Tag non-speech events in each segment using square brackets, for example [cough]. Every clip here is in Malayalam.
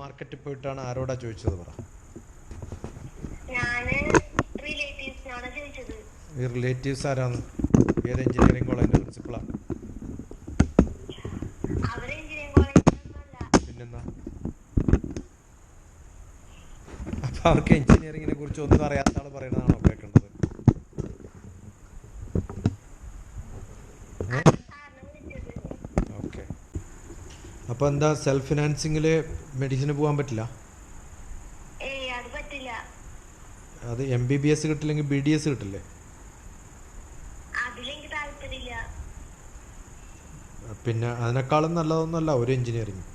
മാർക്കറ്റിൽ പോയിട്ടാണ് ആരോടാ ചോദിച്ചത് പറ. ഈ റിലേറ്റീവ്സ് ആരാണ്? ഏത് എഞ്ചിനീയറിംഗ് കോളേജിന്റെ പ്രിൻസിപ്പളാ പിന്നെന്താ? അപ്പൊ അവർക്ക് എഞ്ചിനീയറിംഗിനെ കുറിച്ച് ഒന്നും അറിയാത്ത ആൾ പറയണതാണോ അപ്പോൾ എന്താ സെൽഫ് ഫിനാൻസിങ്ങിൽ മെഡിസിന് പോകാൻ പറ്റില്ല. അത് എം ബി ബി എസ് കിട്ടില്ലെങ്കിൽ ബി ഡി എസ് കിട്ടില്ലേ? പിന്നെ അതിനേക്കാളും നല്ലതൊന്നുമല്ല ഒരു എഞ്ചിനീയറിംഗ്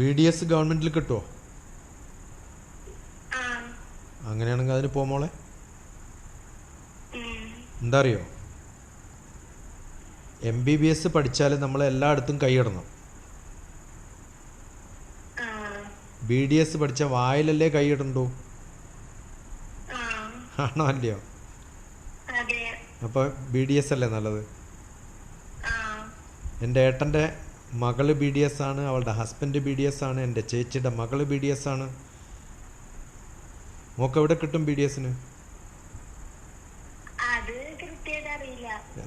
ബി ഡി എസ് ഗവൺമെന്റിൽ കിട്ടുമോ അങ്ങനെയാണെങ്കിൽ അതിന് പോമോളെ. എന്താ അറിയോ? എം ബി ബി എസ് പഠിച്ചാൽ നമ്മൾ എല്ലായിടത്തും കൈയിടണം. ബി ഡി എസ് പഠിച്ച വായിലല്ലേ കൈയിടണ്ടു? ആണോ അല്ലയോ? അപ്പൊ അപ്പോൾ ബി ഡി എസ് അല്ലേ നല്ലത്? എന്റെ ഏട്ടന്റെ മകൾ ബി ഡി എസ് ആണ് അവളുടെ ഹസ്ബൻഡ് ബി ഡി എസ് ആണ് എന്റെ ചേച്ചിയുടെ മകൾ ബി ഡി എസ് ആണ്. മോക്ക് എവിടെ കിട്ടും ബി ഡി എസിന്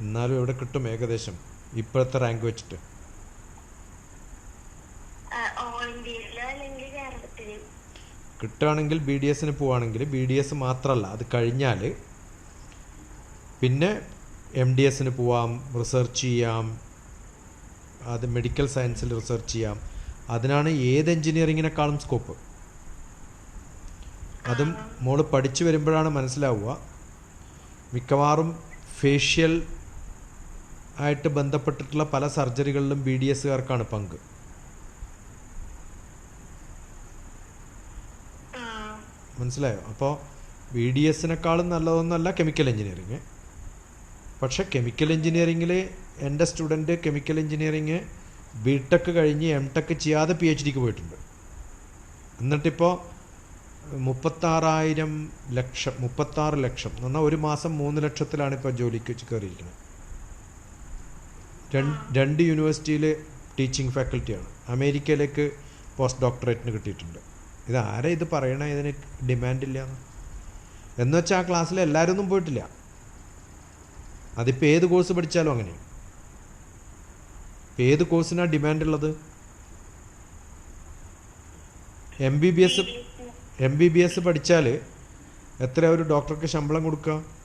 എന്നാലും എവിടെ കിട്ടും ഏകദേശം? ഇപ്പോഴത്തെ റാങ്ക് വെച്ചിട്ട്. കിട്ടുകയാണെങ്കിൽ ബി ഡി എസിന് പോവുകയാണെങ്കിൽ ബി ഡി എസ് മാത്രമല്ല അത് കഴിഞ്ഞാൽ പിന്നെ എം ഡി എസിന് പോവാം റിസർച്ച് ചെയ്യാം അത് മെഡിക്കൽ സയൻസിൽ റിസർച്ച് ചെയ്യാം. അതിനാണ് ഏത് എൻജിനീയറിങ്ങിനെക്കാളും സ്കോപ്പ് അതും മോൾ പഠിച്ചു വരുമ്പോഴാണ് മനസ്സിലാവുക. മിക്കവാറും ഫേഷ്യൽ ആയിട്ട് ബന്ധപ്പെട്ടിട്ടുള്ള പല സർജറികളിലും ബി ഡി എസുകാർക്കാണ് പങ്ക്. മനസ്സിലായോ? അപ്പോൾ ബി ഡി എസിനേക്കാളും നല്ലതൊന്നുമല്ല കെമിക്കൽ എഞ്ചിനീയറിങ്. പക്ഷെ കെമിക്കൽ എഞ്ചിനീയറിങ്ങിൽ എന്റെ student chemical engineering B tech കഴിഞ്ഞ് എം ടെക് ചെയ്യാതെ പി എച്ച് ഡിക്ക് പോയിട്ടുണ്ട്. എന്നിട്ടിപ്പോൾ മുപ്പത്താറായിരം ലക്ഷം മുപ്പത്താറ് ലക്ഷം എന്ന് പറഞ്ഞാൽ ഒരു മാസം മൂന്ന് ലക്ഷത്തിലാണ് ഇപ്പോൾ ജോലിക്ക് വെച്ച് കയറിയിരിക്കുന്നത്. രണ്ട് യൂണിവേഴ്സിറ്റിയിൽ ടീച്ചിങ് ഫാക്കൽറ്റിയാണ് അമേരിക്കയിലേക്ക് പോസ്റ്റ് ഡോക്ടറേറ്റിന് കിട്ടിയിട്ടുണ്ട്. ഇത് ആരാ ഇത് പറയണേ? ഇതിന് ഡിമാൻഡില്ല എന്ന്. വെച്ചാൽ ആ ക്ലാസ്സിൽ എല്ലാവരും ഒന്നും പോയിട്ടില്ല. അതിപ്പോൾ ഏത് കോഴ്സ് പഠിച്ചാലും അങ്ങനെയാണ് ഏത് കോഴ്സിനാണ് ഡിമാൻഡുള്ളത് M B B S M B B S പഠിച്ചാൽ എത്ര ഒരു ഡോക്ടർക്ക് ശമ്പളം കൊടുക്കുക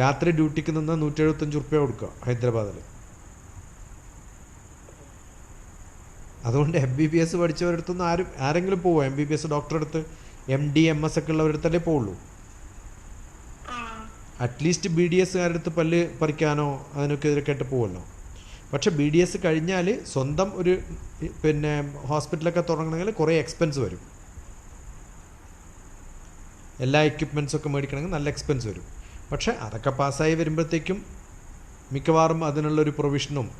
രാത്രി ഡ്യൂട്ടിക്ക് നിന്ന് നൂറ്റി എഴുപത്തഞ്ച് റുപ്യ കൊടുക്കുക ഹൈദരാബാദിൽ അതുകൊണ്ട് എം ബി ബി എസ് പഠിച്ചവരടുത്തുനിന്ന് ആരും ആരെങ്കിലും പോവോ? എം ബി ബി എസ് ഡോക്ടറെ അടുത്ത് എം ഡി എം എസ് ഒക്കെ ഉള്ളവരടുത്തല്ലേ പോവുള്ളൂ? അറ്റ്ലീസ്റ്റ് ബി ഡി എസ്സുകാരുടെ അടുത്ത് പല്ല് പറിക്കാനോ അതിനൊക്കെ ഇതിലൊക്കെ ആയിട്ട് പോവുമല്ലോ പക്ഷെ ബി ഡി എസ് കഴിഞ്ഞാൽ സ്വന്തം ഒരു പിന്നെ ഹോസ്പിറ്റലൊക്കെ തുടങ്ങണമെങ്കിൽ കുറേ എക്സ്പെൻസ് വരും. എല്ലാ എക്യുപ്മെന്റ്സ് ഒക്കെ മേടിക്കണമെങ്കിൽ നല്ല എക്സ്പെൻസ് വരും. പക്ഷെ അതൊക്കെ പാസ്സായി വരുമ്പോഴത്തേക്കും മിക്കവാറും അതിനുള്ളൊരു പ്രൊവിഷനും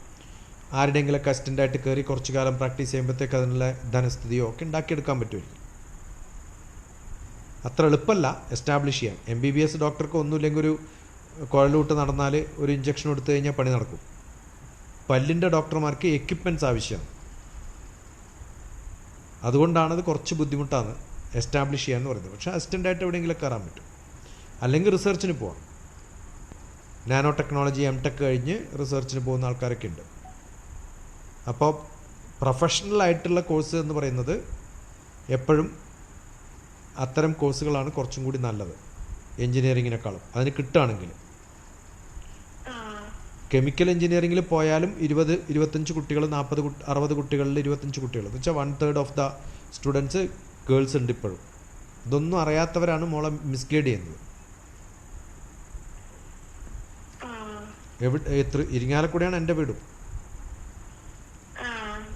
ആരുടെയെങ്കിലൊക്കെ അസിസ്റ്റന്റായിട്ട് കയറി കുറച്ച് കാലം പ്രാക്ടീസ് ചെയ്യുമ്പോഴത്തേക്ക് അതിനുള്ള ധനസ്ഥിതിയോ ഒക്കെ ഉണ്ടാക്കിയെടുക്കാൻ പറ്റുമായിരിക്കും. അത്ര എളുപ്പമല്ല എസ്റ്റാബ്ലിഷ് ചെയ്യാൻ. എം ബി ബി എസ് ഡോക്ടർക്ക് ഒന്നുമില്ലെങ്കിൽ ഒരു കുഴലൂട്ട് നടന്നാൽ ഒരു ഇഞ്ചക്ഷൻ എടുത്തു കഴിഞ്ഞാൽ പണി നടക്കും. പല്ലിന്റെ ഡോക്ടർമാർക്ക് എക്യുപ്മെന്റ്സ് ആവശ്യമാണ്. അതുകൊണ്ടാണത് കുറച്ച് ബുദ്ധിമുട്ടാണ് എസ്റ്റാബ്ലിഷ് ചെയ്യാന്ന് പറയുന്നത്. പക്ഷേ അസിസ്റ്റന്റായിട്ട് എവിടെയെങ്കിലും കയറാൻ പറ്റും. അല്ലെങ്കിൽ റിസർച്ചിന് പോവാം. നാനോ ടെക്നോളജി എം ടെക് കഴിഞ്ഞ് റിസർച്ചിന് പോകുന്ന ആൾക്കാരൊക്കെ ഉണ്ട്. അപ്പോൾ പ്രൊഫഷണൽ ആയിട്ടുള്ള കോഴ്സ് എന്ന് പറയുന്നത് എപ്പോഴും അത്തരം കോഴ്സുകളാണ് കുറച്ചും കൂടി നല്ലത്. എൻജിനീയറിങ്ങിനേക്കാളും അതിന് കിട്ടുകയാണെങ്കിൽ. കെമിക്കൽ എഞ്ചിനീയറിംഗിൽ പോയാലും ഇരുപത് ഇരുപത്തഞ്ച് കുട്ടികൾ നാൽപ്പത് അറുപത് കുട്ടികളിൽ ഇരുപത്തഞ്ച് കുട്ടികൾ. എന്ന് വെച്ചാൽ one third of the students girls ഉണ്ട് ഇപ്പോഴും. ഇതൊന്നും അറിയാത്തവരാണ് മോളെ മിസ്ഗൈഡ് ചെയ്യുന്നത് ആ എവിടെ ഇരിങ്ങാലക്കുടിയാണ് എന്റെ വീടും.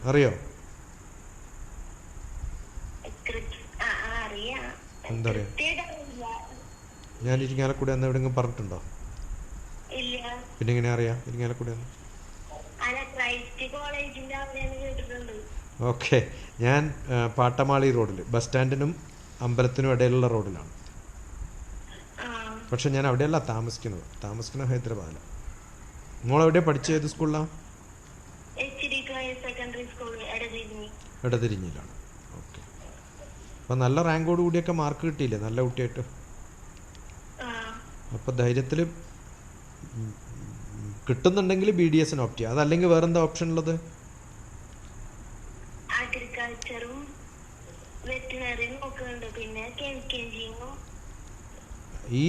അറിയോ? കൃത്യ- ആ, ആ, അറിയാം. എന്താ അറിയാം? ഞാൻ ഇരിങ്ങാലക്കുടി എന്ന് എവിടെയെങ്കിലും പറഞ്ഞിട്ടുണ്ടോ? പിന്നെ എങ്ങനെ അറിയാം ഇരിങ്ങാലക്കുടി ഓക്കെ. ഞാൻ പാട്ടമാളി റോഡിൽ ബസ് സ്റ്റാൻഡിനും അമ്പലത്തിനും ഇടയിലുള്ള റോഡിലാണ്. പക്ഷെ ഞാൻ അവിടെയല്ല താമസിക്കുന്നത്. താമസിക്കുന്നത് ഹൈദരാബാദിലാണ്. മോൾ പഠിച്ച ഏത് സ്കൂളിലാണ് ഇടതിരിഞ്ഞിലാണ് ഓക്കെ. അപ്പോൾ നല്ല റാങ്കോട് കൂടിയൊക്കെ മാർക്ക് കിട്ടിയില്ലേ? നല്ല കുട്ടിയായിട്ട്? അപ്പം ധൈര്യത്തിൽ കിട്ടുന്നുണ്ടെങ്കിൽ ബി ഡി എസിന് ഓപ്റ്റ് ചെയ്യാം. അതല്ലെങ്കിൽ വേറെന്താ ഓപ്ഷൻ ഉള്ളത് അഗ്രികൾച്ചറും വെറ്റിനറിയും നോക്കുന്നുണ്ട്. പിന്നെ ഈ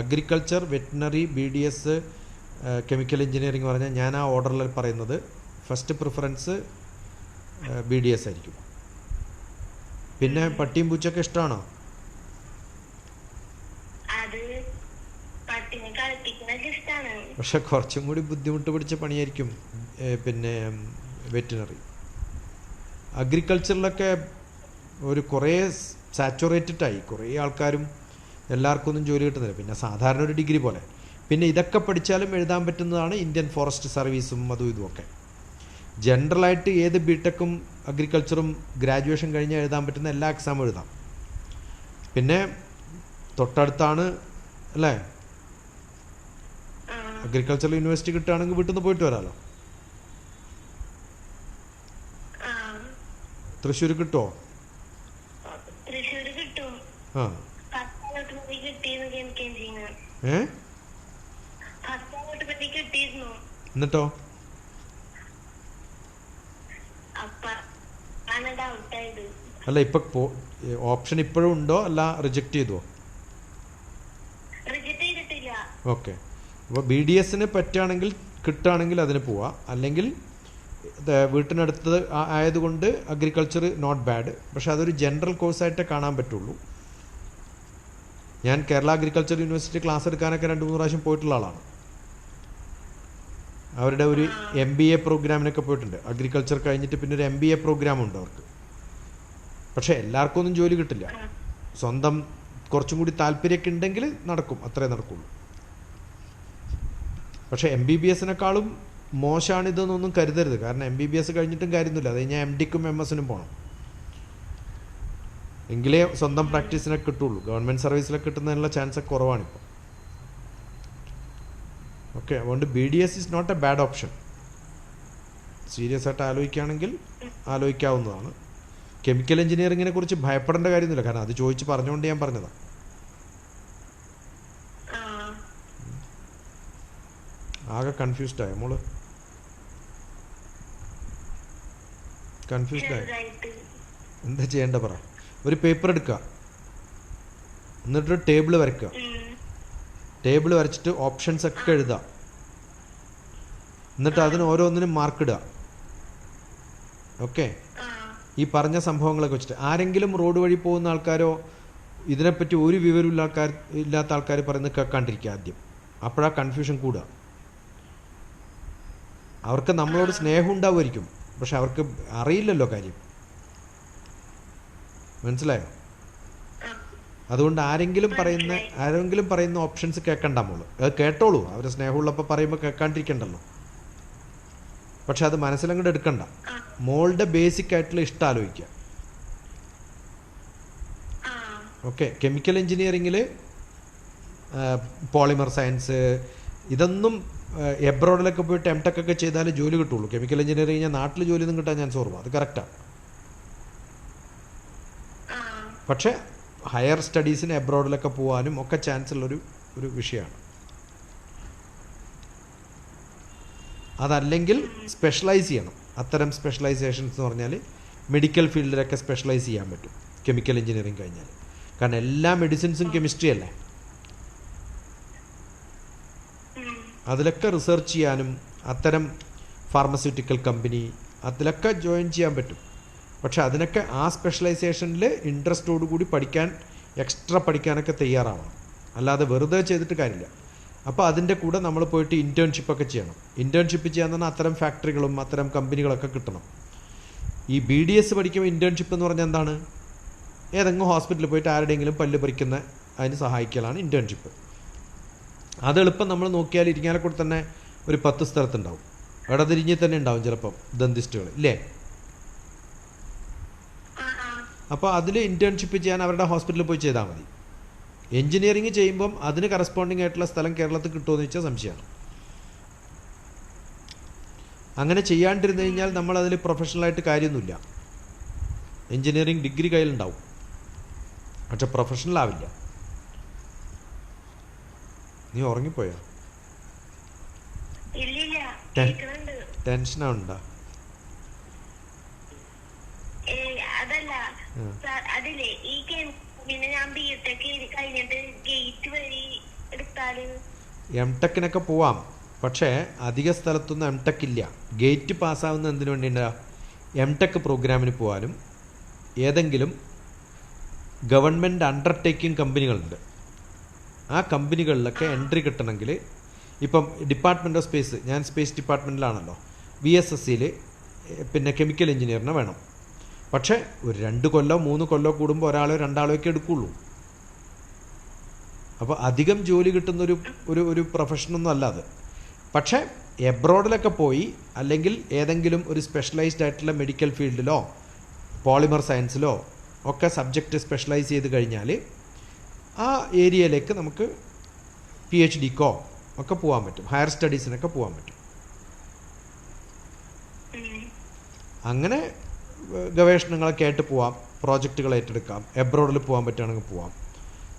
agriculture veterinary B D S chemical engineering പറഞ്ഞാൽ ഞാൻ ആ ഓർഡറിൽ പറയുന്നത് first preference B D S ആയിരിക്കും. പിന്നെ പട്ടിയും പൂച്ചയൊക്കെ ഇഷ്ടമാണോ? പക്ഷെ കുറച്ചും കൂടി ബുദ്ധിമുട്ട് പിടിച്ച പണിയായിരിക്കും പിന്നെ വെറ്റിനറി അഗ്രികൾച്ചറിലൊക്കെ ഒരു കുറേ സാച്ചുറേറ്റഡ് ആയി. കുറേ ആൾക്കാരും എല്ലാവർക്കും ഒന്നും ജോലി കിട്ടുന്നില്ല. പിന്നെ സാധാരണ ഒരു ഡിഗ്രി പോലെ. പിന്നെ ഇതൊക്കെ പഠിച്ചാലും എഴുതാൻ പറ്റുന്നതാണ് ഇന്ത്യൻ ഫോറസ്റ്റ് സർവീസും അതും ഇതുമൊക്കെ ജനറലായിട്ട് ഏത് ബിടെക്കും അഗ്രികൾച്ചറും ഗ്രാജുവേഷൻ കഴിഞ്ഞ് എഴുതാൻ പറ്റുന്ന എല്ലാ എക്സാമും എഴുതാം. പിന്നെ തൊട്ടടുത്താണ് അല്ലേ? അഗ്രികൾച്ചറൽ യൂണിവേഴ്സിറ്റി കിട്ടുകയാണെങ്കിൽ വീട്ടിൽ നിന്ന് പോയിട്ട് വരാമല്ലോ തൃശ്ശൂർ കിട്ടുമോ ആ. ഏ? എന്നിട്ടോ? അല്ല ഇപ്പൊ ഓപ്ഷൻ ഇപ്പോഴും ഉണ്ടോ? അല്ല റിജക്ട് ചെയ്തോ? ഓക്കെ. അപ്പോൾ ബി ഡി എസിന് പറ്റുകയാണെങ്കിൽ കിട്ടുകയാണെങ്കിൽ അതിന് പോവാം. അല്ലെങ്കിൽ വീട്ടിനടുത്ത് ആയതുകൊണ്ട് അഗ്രികൾച്ചർ നോട്ട് ബാഡ് പക്ഷെ അതൊരു ജനറൽ കോഴ്സായിട്ടേ കാണാൻ പറ്റുള്ളൂ. ഞാൻ കേരള അഗ്രികൾച്ചർ യൂണിവേഴ്സിറ്റി ക്ലാസ് എടുക്കാനൊക്കെ രണ്ട് മൂന്ന് പ്രാവശ്യം പോയിട്ടുള്ള ആളാണ്. അവരുടെ ഒരു എം ബി എ പ്രോഗ്രാമിനൊക്കെ പോയിട്ടുണ്ട്. അഗ്രികൾച്ചർ കഴിഞ്ഞിട്ട് പിന്നെ ഒരു എം ബി എ പ്രോഗ്രാം ഉണ്ട് അവർക്ക്. പക്ഷേ എല്ലാവർക്കും ഒന്നും ജോലി കിട്ടില്ല. സ്വന്തം കുറച്ചും കൂടി താല്പര്യമൊക്കെ ഉണ്ടെങ്കിൽ നടക്കും. അത്രേ നടക്കുള്ളൂ. പക്ഷേ എം ബി ബി എസിനേക്കാളും മോശമാണിതെന്നൊന്നും കരുതരുത്. കാരണം എം ബി ബി എസ് കഴിഞ്ഞിട്ടും കാര്യമൊന്നുമില്ല. അത് കഴിഞ്ഞാൽ എം ഡിക്കും എം എസിനും പോകണം എങ്കിലേ സ്വന്തം പ്രാക്ടീസിനൊക്കെ കിട്ടുള്ളൂ. ഗവൺമെന്റ് സർവീസിലൊക്കെ കിട്ടുന്നതിനുള്ള ചാൻസ് ഒക്കെ കുറവാണിപ്പോൾ ഓക്കെ അതുകൊണ്ട് B D S is not a bad option serious ആയിട്ട് ആലോചിക്കുകയാണെങ്കിൽ ആലോചിക്കാവുന്നതാണ്. കെമിക്കൽ എഞ്ചിനീയറിങ്ങിനെ കുറിച്ച് ഭയപ്പെടേണ്ട കാര്യമൊന്നുമില്ല. കാരണം അത് ചോദിച്ച് പറഞ്ഞുകൊണ്ട് ഞാൻ പറഞ്ഞതാണ് ആകെ കൺഫ്യൂസ്ഡ് ആയി മോൾ. കൺഫ്യൂസ്ഡ് ആയി. എന്താ ചെയ്യേണ്ട പറ. ഒരു പേപ്പർ എടുക്കുക എന്നിട്ട് ടേബിൾ വരയ്ക്കുക. ടേബിൾ വരച്ചിട്ട് ഓപ്ഷൻസ് ഒക്കെ എഴുതുക എന്നിട്ട് അതിന് ഓരോന്നിനും മാർക്ക് ഇടുക. ഓക്കെ ഈ പറഞ്ഞ സംഭവങ്ങളൊക്കെ വെച്ചിട്ട്. ആരെങ്കിലും റോഡ് വഴി പോകുന്ന ആൾക്കാരോ ഇതിനെപ്പറ്റി ഒരു വിവരമില്ല ആൾക്കാർ ഇല്ലാത്ത ആൾക്കാർ പറയുന്നത് കേൾക്കാണ്ടിരിക്കുക ആദ്യം. അപ്പോഴാ കൺഫ്യൂഷൻ കൂടുക. അവർക്ക് നമ്മളോട് സ്നേഹം ഉണ്ടാവുമായിരിക്കും. പക്ഷെ അവർക്ക് അറിയില്ലല്ലോ കാര്യം. മനസ്സിലായോ? അതുകൊണ്ട് ആരെങ്കിലും പറയുന്ന ആരെങ്കിലും പറയുന്ന ഓപ്ഷൻസ് കേൾക്കണ്ട മോൾ. അത് കേട്ടോളൂ. അവരെ സ്നേഹമുള്ളപ്പോൾ പറയുമ്പോൾ കേൾക്കാണ്ടിരിക്കണ്ടല്ലോ പക്ഷെ അത് മനസ്സിലങ്ങോട്ട് എടുക്കണ്ട. മോളുടെ ബേസിക് ആയിട്ടുള്ള ഇഷ്ടം ആലോചിക്കുക ഓക്കെ കെമിക്കൽ എഞ്ചിനീയറിങ്ങിൽ പോളിമർ സയൻസ് ഇതൊന്നും എബ്രോഡിലൊക്കെ പോയിട്ട് എം ടെക് ഒക്കെ ചെയ്താലേ ജോലി കിട്ടുള്ളൂ. കെമിക്കൽ എഞ്ചിനീയറിങ് കഴിഞ്ഞാൽ നാട്ടിൽ ജോലി ഒന്നും കിട്ടാൻ ഞാൻ കുറവാണ് അത് കറക്റ്റാണ് പക്ഷേ ഹയർ സ്റ്റഡീസിന് എബ്രോഡിലൊക്കെ പോകാനും ഒക്കെ ചാൻസ് ഉള്ളൊരു ഒരു വിഷയമാണ് അതല്ലെങ്കിൽ സ്പെഷ്യലൈസ് ചെയ്യണം. അത്തരം സ്പെഷ്യലൈസേഷൻസ് എന്ന് പറഞ്ഞാൽ മെഡിക്കൽ ഫീൽഡിലൊക്കെ സ്പെഷ്യലൈസ് ചെയ്യാൻ പറ്റും. കെമിക്കൽ എഞ്ചിനീയറിങ് കഴിഞ്ഞാൽ. കാരണം എല്ലാ മെഡിസിൻസും കെമിസ്ട്രി അല്ലേ? അതിലൊക്കെ റിസർച്ച് ചെയ്യാനും അത്തരം ഫാർമസ്യൂട്ടിക്കൽ കമ്പനി അതിലൊക്കെ ജോയിൻ ചെയ്യാൻ പറ്റും. പക്ഷെ അതിനൊക്കെ ആ സ്പെഷ്യലൈസേഷനിൽ ഇൻട്രസ്റ്റോടു കൂടി പഠിക്കാൻ എക്സ്ട്രാ പഠിക്കാനൊക്കെ തയ്യാറാവണം. അല്ലാതെ വെറുതെ ചെയ്തിട്ട് കാര്യമില്ല. അപ്പോൾ അതിന്റെ കൂടെ നമ്മൾ പോയിട്ട് ഇന്റേൺഷിപ്പൊക്കെ ചെയ്യണം. ഇന്റേൺഷിപ്പ് ചെയ്യാൻ തന്നെ അത്തരം ഫാക്ടറികളും അത്തരം കമ്പനികളൊക്കെ കിട്ടണം. ഈ ബി ഡി എസ് പഠിക്കുമ്പോൾ ഇന്റേൺഷിപ്പ് എന്ന് പറഞ്ഞാൽ എന്താണ്? ഏതെങ്കിലും ഹോസ്പിറ്റലിൽ പോയിട്ട് ആരുടെയെങ്കിലും പല്ല് പറിക്കുന്ന അതിന് സഹായിക്കലാണ് ഇന്റേൺഷിപ്പ് അത് എളുപ്പം നമ്മൾ നോക്കിയാൽ ഇരിങ്ങാലക്കുട തന്നെ ഒരു പത്ത് സ്ഥലത്തുണ്ടാവും. ഇടതിരിഞ്ഞ് തന്നെ ഉണ്ടാവും ചിലപ്പം ദന്തിസ്റ്റുകൾ ഇല്ലേ? അപ്പോൾ അതിൽ ഇന്റേൺഷിപ്പ് ചെയ്യാൻ അവരുടെ ഹോസ്പിറ്റലിൽ പോയി ചെയ്താൽ മതി. എൻജിനീയറിങ് ചെയ്യുമ്പം അതിന് കറസ്പോണ്ടിങ് ആയിട്ടുള്ള സ്ഥലം കേരളത്തിൽ കിട്ടുമോ എന്ന് വെച്ചാൽ സംശയമാണ് അങ്ങനെ ചെയ്യാണ്ടിരുന്നു കഴിഞ്ഞാൽ നമ്മൾ അതിൽ പ്രൊഫഷണലായിട്ട് കാര്യമൊന്നുമില്ല. എൻജിനീയറിങ് ഡിഗ്രി കയ്യിലുണ്ടാവും. പക്ഷെ പ്രൊഫഷണൽ ആവില്ല. നീ ഉറങ്ങിപ്പോയോ? ഇല്ലില്ല ടെ- ടെൻഷനാവുണ്ടോ ഏ അതല്ല ഈ പിന്നെ ഞാൻ ബി ടെക് കഴിഞ്ഞിട്ട് ഗേറ്റ് എം ടെക്കിനൊക്കെ പോവാം. പക്ഷേ അധിക സ്ഥലത്തൊന്നും എം ടെക് ഇല്ല. ഗേറ്റ് പാസ്സാവുന്ന എന്തിനു വേണ്ടിയിട്ടാ? എം ടെക് പ്രോഗ്രാമിന് പോവാനും ഏതെങ്കിലും ഗവൺമെന്റ് അണ്ടർടേക്കിംഗ് കമ്പനികളുണ്ട് ആ കമ്പനികളിലൊക്കെ എൻട്രി കിട്ടണമെങ്കിൽ ഇപ്പം ഡിപ്പാർട്ട്മെന്റ് ഓഫ് സ്പേസ് ഞാൻ സ്പേസ് ഡിപ്പാർട്ട്മെന്റിലാണല്ലോ വി എസ് എസ് സിയിൽ പിന്നെ കെമിക്കൽ എഞ്ചിനീയറിനെ വേണം. പക്ഷേ ഒരു രണ്ട് കൊല്ലോ മൂന്ന് കൊല്ലോ കൂടുമ്പോൾ ഒരാളോ രണ്ടാളോ ഒക്കെ എടുക്കുള്ളൂ. അപ്പോൾ അധികം ജോലി കിട്ടുന്നൊരു ഒരു ഒരു പ്രൊഫഷനൊന്നും അല്ല അത്. പക്ഷേ എബ്രോഡിലൊക്കെ പോയി അല്ലെങ്കിൽ ഏതെങ്കിലും ഒരു സ്പെഷ്യലൈസ്ഡ് ആയിട്ടുള്ള മെഡിക്കൽ ഫീൽഡിലോ പോളിമർ സയൻസിലോ ഒക്കെ സബ്ജക്റ്റ് സ്പെഷ്യലൈസ് ചെയ്ത് കഴിഞ്ഞാൽ ആ ഏരിയയിലേക്ക് നമുക്ക് പി എച്ച് ഡിക്കോ ഒക്കെ പോകാൻ പറ്റും. ഹയർ സ്റ്റഡീസിനൊക്കെ പോകാൻ പറ്റും. അങ്ങനെ ഗവേഷണങ്ങളൊക്കെ ആയിട്ട് പോവാം പ്രോജക്റ്റുകൾ ഏറ്റെടുക്കാം എബ്രോഡിൽ പോകാൻ പറ്റുകയാണെങ്കിൽ പോവാം.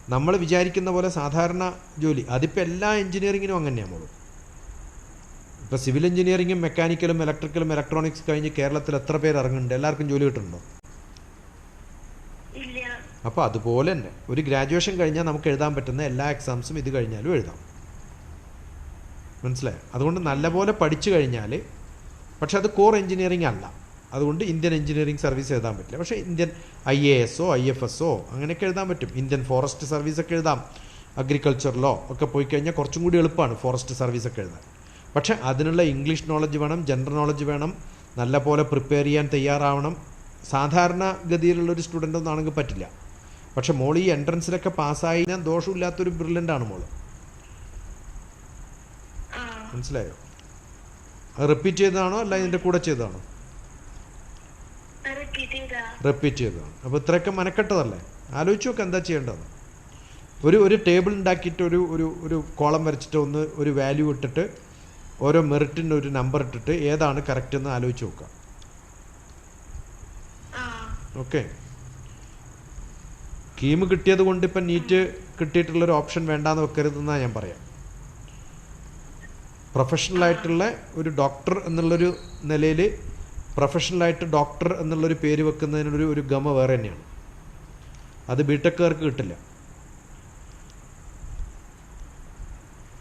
നമ്മൾ വിചാരിക്കുന്ന പോലെ സാധാരണ ജോലി അതിപ്പോൾ എല്ലാ എഞ്ചിനീയറിങ്ങിനും അങ്ങനെയാണ് മോൾ. ഇപ്പോൾ സിവിൽ എഞ്ചിനീയറിങ്ങും മെക്കാനിക്കലും ഇലക്ട്രിക്കലും ഇലക്ട്രോണിക്സ് കഴിഞ്ഞ് കേരളത്തിൽ എത്ര പേർ ഇറങ്ങുന്നുണ്ട്? എല്ലാവർക്കും ജോലി കിട്ടുന്നുണ്ടോ? അപ്പോൾ അതുപോലെ തന്നെ ഒരു ഗ്രാജുവേഷൻ കഴിഞ്ഞാൽ നമുക്ക് എഴുതാൻ പറ്റുന്ന എല്ലാ എക്സാംസും ഇത് കഴിഞ്ഞാലും എഴുതാം. മനസ്സിലായോ? അതുകൊണ്ട് നല്ലപോലെ പഠിച്ചു കഴിഞ്ഞാൽ പക്ഷെ അത് കോർ എഞ്ചിനീയറിംഗ് അല്ല. അതുകൊണ്ട് ഇന്ത്യൻ എഞ്ചിനീയറിംഗ് സർവീസ് എഴുതാൻ പറ്റില്ല. പക്ഷേ ഇന്ത്യൻ ഐ എ എസോ ഐ എഫ് എസോ അങ്ങനെയൊക്കെ എഴുതാൻ പറ്റും. ഇന്ത്യൻ ഫോറസ്റ്റ് സർവീസൊക്കെ എഴുതാം. അഗ്രികൾച്ചറിലോ ഒക്കെ പോയി കഴിഞ്ഞാൽ കുറച്ചും കൂടി എളുപ്പമാണ് ഫോറസ്റ്റ് സർവീസൊക്കെ എഴുതാൻ. പക്ഷേ അതിനുള്ള ഇംഗ്ലീഷ് നോളജ് വേണം ജനറൽ നോളജ് വേണം നല്ല പോലെ പ്രിപ്പയർ ചെയ്യാൻ തയ്യാറാവണം. സാധാരണ ഗതിയിലുള്ളൊരു സ്റ്റുഡന്റ് ഒന്നും ആണെങ്കിൽ പറ്റില്ല. പക്ഷെ മോൾ ഈ എൻട്രൻസിലൊക്കെ പാസ്സായി ഞാൻ ദോഷമില്ലാത്തൊരു ബ്രില്യന്റ് ആണ് മോൾ. മനസ്സിലായോ? അത് റിപ്പീറ്റ് ചെയ്തതാണോ അല്ല ഇതിന്റെ കൂടെ ചെയ്തതാണോ? റിപ്പീറ്റ് ചെയ്തതാണ് അപ്പോൾ ഇത്രയൊക്കെ മനക്കെട്ടതല്ലേ? ആലോചിച്ചു നോക്കാം എന്താ ചെയ്യേണ്ടത്. ഒരു ഒരു ടേബിൾ ഉണ്ടാക്കിയിട്ട് ഒരു ഒരു ഒരു കോളം വരച്ചിട്ട് ഒന്ന് ഒരു വാല്യൂ ഇട്ടിട്ട് ഓരോ മെറിറ്റിന്റെ ഒരു നമ്പർ ഇട്ടിട്ട് ഏതാണ് കറക്റ്റ് എന്ന് ആലോചിച്ച് നോക്കുക ഓക്കെ കീം കിട്ടിയത് കൊണ്ട് ഇപ്പം നീറ്റ് കിട്ടിയിട്ടുള്ളൊരു ഓപ്ഷൻ വേണ്ടാന്ന് വെക്കരുതെന്നാണ് ഞാൻ പറയാം. പ്രൊഫഷണലായിട്ടുള്ള ഒരു ഡോക്ടർ എന്നുള്ളൊരു നിലയിൽ പ്രൊഫഷണലായിട്ട് ഡോക്ടർ എന്നുള്ളൊരു പേര് വെക്കുന്നതിനൊരു ഒരു ഗമ വേറെ തന്നെയാണ്. അത് ബിടെക്കുകാർക്ക് കിട്ടില്ല.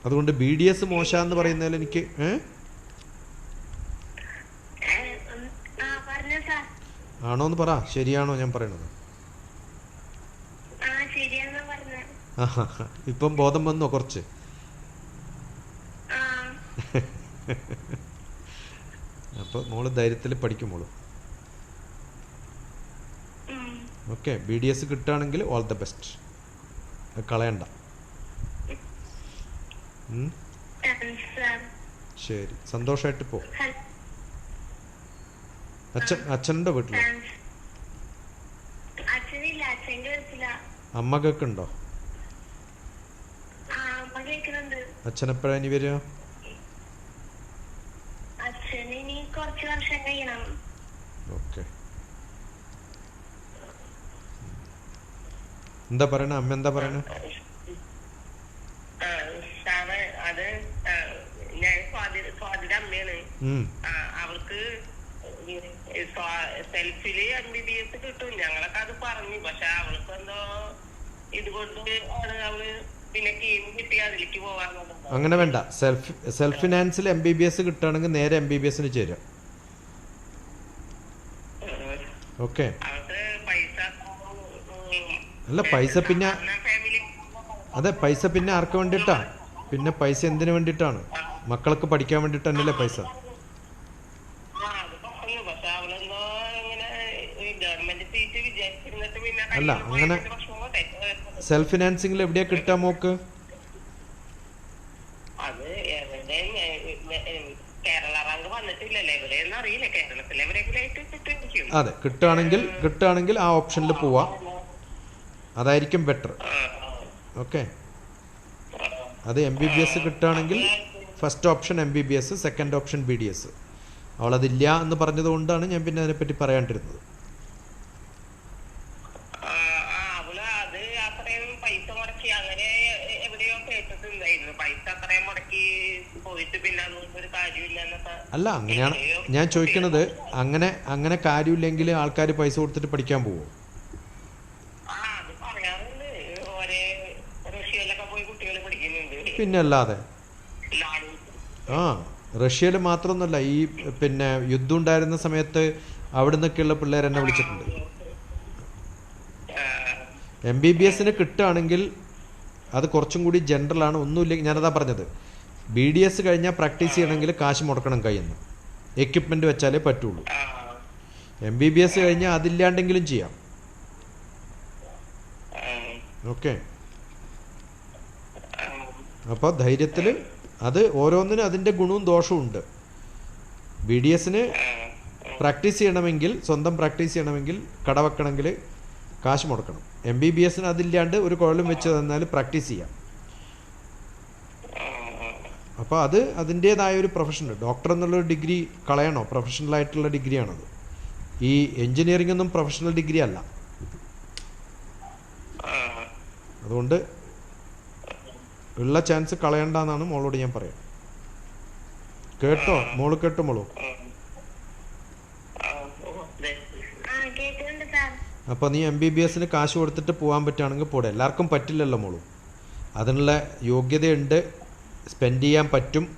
അതുകൊണ്ട് ബി ഡി എസ് മോശമെന്ന് പറയുന്നതിൽ എനിക്ക് ആണോ എന്ന് പറ. ശരിയാണോ ഞാൻ പറയണത്? ഇപ്പം ബോധം വന്നോ കുറച്ച്? [laughs] അപ്പോൾ മോൾ ധൈര്യത്തിൽ പഠിക്കും മോൾ. ഓക്കെ ബി ഡി എസ് കിട്ടുകയാണെങ്കിൽ ഓൾ ദ ബെസ്റ്റ് കളയണ്ട. ശരി സന്തോഷമായിട്ട് പോ. അച്ഛൻ അച്ഛനുണ്ടോ കേൾക്കില്ല അമ്മ കേക്കുണ്ടോ എപ്പോഴാണ് ഇനി വരിക അച്ഛന് ഇനി കുറച്ച് ഓക്കെ. എന്താ പറയണ? അമ്മ എന്താ പറയണ? അത് ഞാൻ സ്വാതിയുടെ അമ്മയാണ്. അവൾക്ക് സെൽഫിൽ എം ബി ബി എസ് കിട്ടും. ഞങ്ങളൊക്കെ അത് പറഞ്ഞു. പക്ഷെ അവൾക്ക് എന്തോ ഇതുകൊണ്ട് ആണ് അവൾ അങ്ങനെ വേണ്ട. സെൽഫ് സെൽഫ് ഫിനാൻസിൽ എം ബി ബി എസ് കിട്ടുകയാണെങ്കിൽ നേരെ എം ബി ബി എസിന് ചേരാം. ഓക്കെ. അല്ല, പൈസ പിന്നെ- അതെ പൈസ പിന്നെ ആർക്ക് വേണ്ടിയിട്ടാ? പിന്നെ പൈസ എന്തിനു വേണ്ടിയിട്ടാണ്? മക്കൾക്ക് പഠിക്കാൻ വേണ്ടിയിട്ട് തന്നെയല്ലേ പൈസ? അല്ല, അങ്ങനെ- സെൽഫ് ഫിനാൻസിങ്ങിൽ എവിടെയാ കിട്ടാ മോക്ക് അത് എവിടെയും ഏ, ഏ, ഏ, കേരള റാങ്ക് വന്നിട്ടില്ലല്ലോ എവിടെയെന്ന് അറിയില്ല കേരളത്തിൽ എവിടെയെങ്കിലും ആയിട്ട് കിട്ടുമായിരിക്കും അതെ കിട്ടുകയാണെങ്കിൽ കിട്ടുകയാണെങ്കിൽ ആ ഓപ്ഷനിൽ പോവാം. അതായിരിക്കും ബെറ്റർ ഓക്കെ അത് എം ബി ബി എസ് കിട്ടുകയാണെങ്കിൽ first option M B B S second option B D S അവളതില്ല എന്ന് പറഞ്ഞതുകൊണ്ടാണ് ഞാൻ പിന്നെ അതിനെപ്പറ്റി പറയാണ്ടിരുന്നത്. അല്ല അങ്ങനെയാണ്. ഞാൻ ചോദിക്കുന്നത് അങ്ങനെ അങ്ങനെ കാര്യമില്ലെങ്കിൽ ആൾക്കാർ പൈസ കൊടുത്തിട്ട് പഠിക്കാൻ പോവോ? പിന്നെ അല്ലാതെ ആ റഷ്യയിൽ മാത്രമൊന്നുമല്ല. ഈ പിന്നെ യുദ്ധം ഉണ്ടായിരുന്ന സമയത്ത് അവിടെ നിന്നൊക്കെയുള്ള പിള്ളേർ എന്നെ വിളിച്ചിട്ടുണ്ട്. എം ബി ബി എസിന് കിട്ടുകയാണെങ്കിൽ അത് കുറച്ചും കൂടി ജനറലാണ് ഒന്നുമില്ലെങ്കിൽ ഞാനതാ പറഞ്ഞത്. ബി ഡി എസ് കഴിഞ്ഞാൽ പ്രാക്ടീസ് ചെയ്യണമെങ്കിൽ കാശ് മുടക്കണം കയ്യിൽ നിന്ന് വെച്ചാലേ പറ്റുള്ളൂ. എം ബി ബി എസ് കഴിഞ്ഞാൽ അതില്ലാണ്ടെങ്കിലും ചെയ്യാം. ഓക്കെ അപ്പോൾ ധൈര്യത്തിൽ അത് ഓരോന്നിനും അതിന്റെ ഗുണവും ദോഷവും ഉണ്ട്. ബി ഡി എസിന് പ്രാക്ടീസ് ചെയ്യണമെങ്കിൽ സ്വന്തം പ്രാക്ടീസ് ചെയ്യണമെങ്കിൽ കടവെക്കണമെങ്കിൽ കാശ് മുടക്കണം. എം ബി ബി എസിന് അതില്ലാണ്ട് ഒരു കുഴലും വെച്ച് തന്നാൽ പ്രാക്ടീസ് ചെയ്യാം. അപ്പോൾ അത് അതിന്റേതായ ഒരു പ്രൊഫഷൻ ഡോക്ടർ എന്നുള്ളൊരു ഡിഗ്രി കളയണോ? പ്രൊഫഷണൽ ആയിട്ടുള്ള ഡിഗ്രിയാണത് ഈ എൻജിനീയറിംഗ് ഒന്നും പ്രൊഫഷണൽ ഡിഗ്രി അല്ല. അതുകൊണ്ട് ഉള്ള ചാൻസ് കളയണ്ടെന്നാണ് മോളോട് ഞാൻ പറയാം. കേട്ടോ? മോൾ കേട്ടോ മോളോ? അപ്പോൾ നീ എം ബി ബി എസിന് കാശ് കൊടുത്തിട്ട് പോകാൻ പറ്റുകയാണെങ്കിൽ പോടെ. എല്ലാവർക്കും പറ്റില്ലല്ലോ മോളു. അതിനുള്ള യോഗ്യതയുണ്ട്. സ്പെൻഡ് ചെയ്യാൻ പറ്റും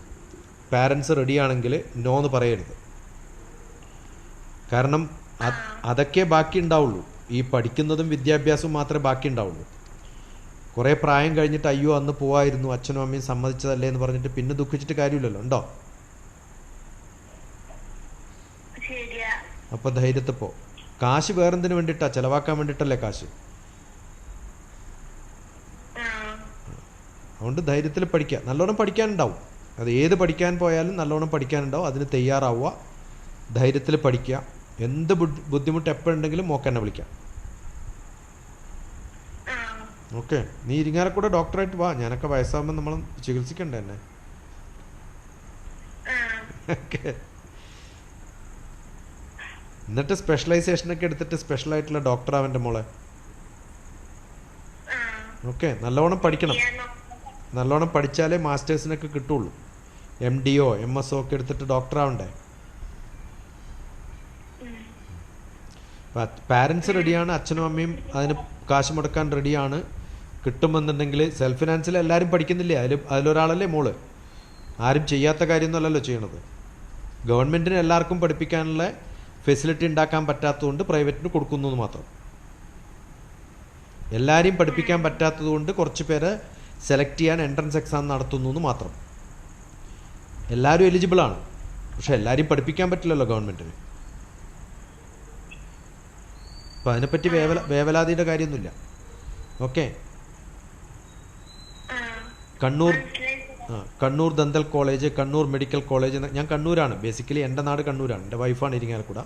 പാരൻസ് റെഡിയാണെങ്കിൽ നോ എന്ന് പറയരുത്. കാരണം അത് അതൊക്കെ ബാക്കി ഉണ്ടാവുള്ളൂ. ഈ പഠിക്കുന്നതും വിദ്യാഭ്യാസവും മാത്രമേ ബാക്കി ഉണ്ടാവുള്ളൂ. കുറേ പ്രായം കഴിഞ്ഞിട്ട് അയ്യോ അന്ന് പോവായിരുന്നു അച്ഛനും അമ്മയും സമ്മതിച്ചതല്ലേ എന്ന് പറഞ്ഞിട്ട് പിന്നെ ദുഃഖിച്ചിട്ട് കാര്യമില്ലല്ലോ. ഉണ്ടോ? അപ്പോൾ ധൈര്യത്തിൽ പോ. കാശ് വേറെന്തിനു വേണ്ടിയിട്ടാ? ചിലവാക്കാൻ വേണ്ടിയിട്ടല്ലേ കാശ് ആ അതുകൊണ്ട് ധൈര്യത്തിൽ പഠിക്കുക. നല്ലോണം പഠിക്കാനുണ്ടാവും. അത് ഏത് പഠിക്കാൻ പോയാലും നല്ലോണം പഠിക്കാനുണ്ടാവും. അതിന് തയ്യാറാവുക. ധൈര്യത്തിൽ പഠിക്കുക. എന്ത് ബുദ്ധിമുട്ട് എപ്പോഴുണ്ടെങ്കിലും മോക്കെന്നെ വിളിക്കാം. ഓക്കെ. നീ ഇരിങ്ങാലക്കൂടെ ഡോക്ടറായിട്ട് വാ. ഞാനൊക്കെ വയസ്സാകുമ്പോൾ നമ്മൾ ചികിത്സിക്കണ്ടേ എന്നെ? ഓക്കെ. എന്നിട്ട് സ്പെഷ്യലൈസേഷനൊക്കെ എടുത്തിട്ട് സ്പെഷ്യൽ ആയിട്ടുള്ള ഡോക്ടർ ഡോക്ടറാവന്റെ മോളെ? ഓക്കെ. നല്ലവണ്ണം പഠിക്കണം. നല്ലോണം പഠിച്ചാലേ മാസ്റ്റേഴ്സിനൊക്കെ കിട്ടുള്ളൂ. M D or M S or ഒക്കെ എടുത്തിട്ട് ഡോക്ടറാവണ്ടേ ആവണ്ടേ? പാരൻസ് റെഡിയാണ് അച്ഛനും അമ്മയും അതിന് കാശ് മുടക്കാൻ റെഡിയാണ് കിട്ടുമെന്നുണ്ടെങ്കിൽ സെൽഫ് ഫിനാൻസിൽ എല്ലാവരും പഠിക്കുന്നില്ലേ? അതിൽ അതിലൊരാളല്ലേ മോൾ? ആരും ചെയ്യാത്ത കാര്യമൊന്നുമല്ലല്ലോ ചെയ്യണത്. ഗവൺമെന്റിന് എല്ലാവർക്കും പഠിപ്പിക്കാനുള്ള ഫെസിലിറ്റി ഉണ്ടാക്കാൻ പറ്റാത്തതുകൊണ്ട് പ്രൈവറ്റിന് കൊടുക്കുന്നു മാത്രം. എല്ലാവരെയും പഠിപ്പിക്കാൻ പറ്റാത്തതുകൊണ്ട് കുറച്ച് പേരെ സെലക്ട് ചെയ്യാൻ എൻട്രൻസ് എക്സാം നടത്തുന്നു എന്ന് മാത്രം. എല്ലാവരും എലിജിബിളാണ് പക്ഷെ എല്ലാവരെയും പഠിപ്പിക്കാൻ പറ്റില്ലല്ലോ ഗവൺമെന്റിന് അപ്പം അതിനെപ്പറ്റി വേവല വേവലാതിയുടെ കാര്യമൊന്നുമില്ല. Okay? Kannur Kannur dental college Kannur medical college ഞാൻ കണ്ണൂരാണ്. ബേസിക്കലി എന്റെ നാട് കണ്ണൂരാണ്. എന്റെ വൈഫാണ് ഇരിങ്ങാലക്കുട.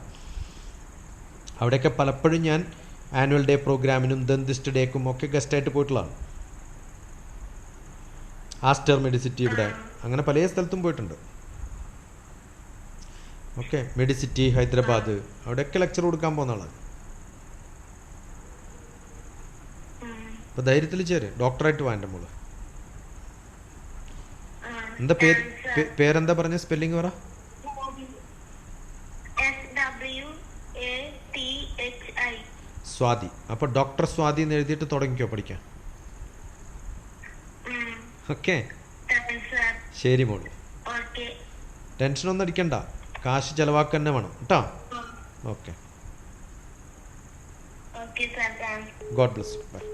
അവിടെയൊക്കെ പലപ്പോഴും ഞാൻ ആനുവൽ ഡേ പ്രോഗ്രാമിനും ദന്തിസ്റ്റ് ഡേക്കും ഒക്കെ ഗസ്റ്റായിട്ട് പോയിട്ടുള്ളതാണ്. ആസ്റ്റർ മെഡിസിറ്റി ഇവിടെ. അങ്ങനെ പല സ്ഥലത്തും പോയിട്ടുണ്ട്. ഓക്കെ മെഡിസിറ്റി ഹൈദരാബാദ് അവിടെയൊക്കെ ലെക്ചർ കൊടുക്കാൻ പോകുന്ന ആളാണ്. അപ്പോൾ ധൈര്യത്തിൽ ചേര്. ഡോക്ടറായിട്ട് വാന്റെ മോൾ. എന്താ പേര്? പേരെന്താ പറഞ്ഞ? സ്പെല്ലിംഗ് പറ. സ്വാതി. അപ്പോൾ ഡോക്ടർ സ്വാതി എന്ന് എഴുതിയിട്ട് തുടങ്ങിക്കോ പഠിക്കാൻ. ഓക്കെ. ശരി മോൾ. ടെൻഷനൊന്നും അടിക്കണ്ട. കാശ് ചെലവാക്കുക തന്നെ വേണം. കേട്ടോ? Okay God bless by